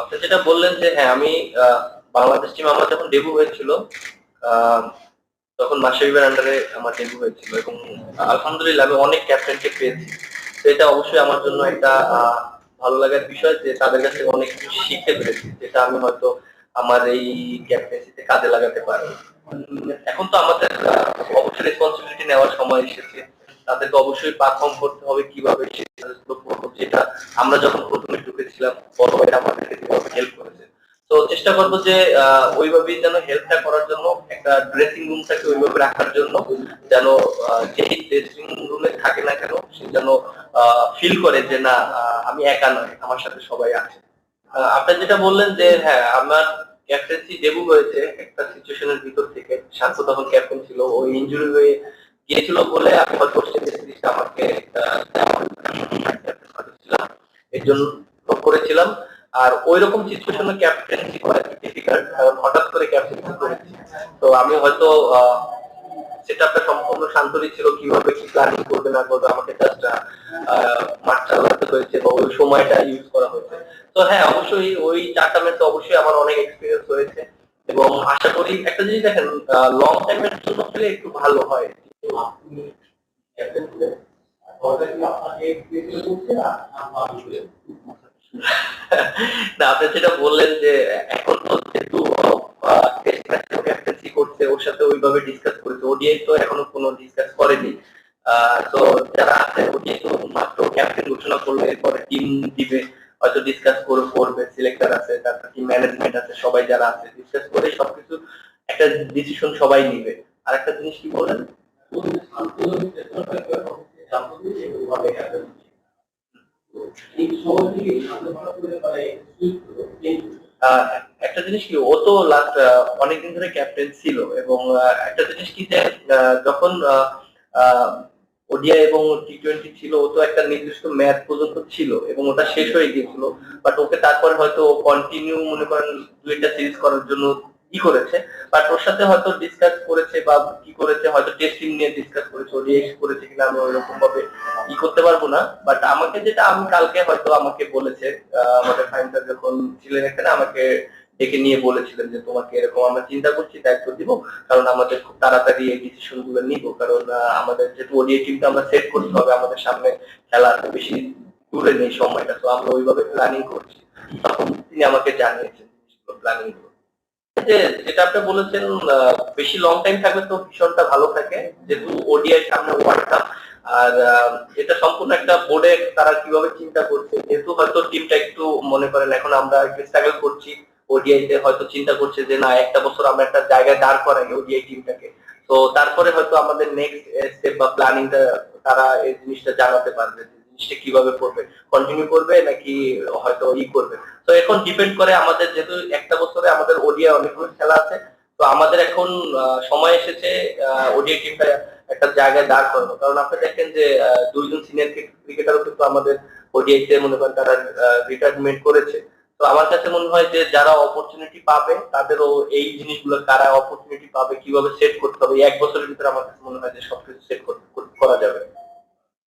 আপনি যেটা বললেন যে হ্যাঁ আমি বাংলাদেশ টিম আমার যখন ডেবু হয়েছিল তখন মাসাবিবের আন্ডারে আমার ডেবু হয়েছিল এবং আলহামদুলিল্লাহ আমি অনেক ক্যাপ্টেনকে পেয়েছি। তো এটা অবশ্যই আমার জন্য একটা ভালো লাগার বিষয় যে, তাদের কাছে অনেক কিছু শিখতে পেরেছি, যেটা আমি হয়তো আমার এই ক্যাপ্টেন্সিতে কাজে লাগাতে পারি এখন তো আমাদের অবশ্যই রেসপন্সিবিলিটি নেওয়ার সময় এসেছে। তাদেরকে অবশ্যই পারফর্ম করতে হবে কীভাবে যেটা আমরা যখন প্রথমে ঢুকেছিলাম বড় ভাইরা আমাদেরকে যেভাবে হেল্প করেছে। তো চেষ্টা করব যে আহ, ওইভাবেই যেন হেল্পটা করার জন্য একটা ড্রেসিং রুমটাকে ওইভাবে রাখার জন্য যেন যেই ড্রেসিং রুমে থাকে না কেন সে যেন ফিল করে যে না আমি একা নয় আমার সাথে সবাই আছে। আহ, আপনি যেটা বললেন যে হ্যাঁ আমার ক্যাপ্টেন্সি ডেবু হয়েছে একটা সিচুয়েশনের ভিতর থেকে। শান্ত তখন ক্যাপ্টেন ছিল ও ইনজুরি হয়ে গিয়েছিল বলে আমি হয়তো আমাকে জন্য করেছিলাম। আর ওই রকম সিচুয়েশনে ক্যাপ্টেন্সি করা? ডিফিকাল্ট কারণ হঠাৎ করে ক্যাপ্টেন্সি করেছি তো আমি হয়তো সেটআপটা সম্পূর্ণ শান্তরই ছিল, কীভাবে কি প্ল্যানিং করবে না করবে, আমাকে জাস্ট মাঠ চালাতে হয়েছে বা ওই সময়টা ইউজ করা হয়েছে। তো হ্যাঁ অবশ্যই ওই চারটা ম্যাচে অবশ্যই আমার অনেক এক্সপিরিয়েন্স হয়েছে এবং আশা করি একটা জিনিস দেখেন লং টাইমের জন্য হলে একটু ভালো হয়। না, আপনি যেটা বললেন যে এখন যেহেতু ক্যাপ্টেন্সি করছে, ওর সাথে ওইভাবে ডিসকাস করেছে। ওডিআই তো এখনও কোনো ডিসকাস করেনি। তো যারা আছে ওডিআই তো মাত্র ক্যাপ্টেন ঘোষণা করলে, এরপরে টিম দিবে, হয়তো ডিসকাস করে করবে সিলেক্টর আছে, তারপর টিম ম্যানেজমেন্ট আছে, সবাই যারা আছে ডিসকাস করে সবকিছু একটা ডিসিশন সবাই নিবে। আর একটা জিনিস কি বলেন একটা জিনিস কি, ও তো লাস্ট অনেকদিন ধরে ক্যাপ্টেন ছিল এবং একটা জিনিস কি যে যখন ওডিআই এবং টি টোয়েন্টি ছিল, ও তো একটা নির্দিষ্ট ম্যাচ পর্যন্ত ছিল এবং ওটা শেষ হয়ে গিয়েছিল। বাট ওকে তারপরে হয়তো কন্টিনিউ মনে করেন দুইটা সিরিজ করার জন্য কি করেছে? বাট ওর সাথে হয়তো ডিসকাস করেছে বা কি করেছে, হয়তো টেস্টিং নিয়ে ডিসকাস করেছে ওডিআই করেছে কিনা আমি ওইরকম ভাবে ই করতে পারব না। বাট আমাকে যেটা, আমি কালকে হয়তো আমাকে বলেছে আমাদের ফাইনাল যখন ছিলেন এখানে, আমাকে ডেকে নিয়ে বলেছিলেন যে তোমাকে এরকম আমরা চিন্তা করছি, দায়িত্ব দিব, কারণ আমাদের খুব তাড়াতাড়ি এই ডিসিশনগুলো নিব। কারণ আমাদের যেহেতু ওডিআই টিমটা আমরা সেট করতে হবে, আমাদের সামনে খেলা বেশি দূরে নেই সময়টা, তো আমরা ওইভাবে প্ল্যানিং করছি। তখন তিনি আমাকে জানিয়েছেন প্ল্যানিং যে যেটা আপনি বলেছেন বেশি লং টাইম থাকলে তো ভীষণটা ভালো থাকে। যেহেতু ওডিআই সামনে ওয়ার্ল্ড কাপ আর এটা সম্পূর্ণ একটা বোর্ডে তারা কীভাবে চিন্তা করছে, যেহেতু হয়তো টিমটা একটু মনে করেন এখন আমরা একটু স্ট্রাগল করছি ওডিআই তে হয়তো চিন্তা করছে যে না, একটা বছর আমরা একটা জায়গায় দাঁড় করাই ওডিআই টিমটাকে তো তারপরে হয়তো আমাদের নেক্সট স্টেপ বা প্ল্যানিংটা তারা এই জিনিসটা জানাতে পারবে। জিনিসটা কীভাবে করবে? কন্টিনিউ করবে নাকি হয়তো ই করবে? তো এখন ডিপেন্ড করে আমাদের যেহেতু একটা বছরে আমাদের ওডিয়া অনেকগুলো খেলা আছে, তো আমাদের এখন সময় এসেছে ওডিআই টিমটা একটা জায়গায় দাঁড় করানো কারণ আপনি দেখেন যে দুইজন সিনিয়র ক্রিকেটারও কিন্তু আমাদের ওডিআই তে মনে করেন তারা রিটায়ারমেন্ট করেছে। তো আমার কাছে মনে হয় যে, যারা অপরচুনিটি পাবে, তাদেরও এই জিনিসগুলো কারা অপরচুনিটি পাবে, কীভাবে সেট করতে হবে এক বছরের ভিতরে আমার কাছে মনে হয় যে সবকিছু সেট করা যাবে।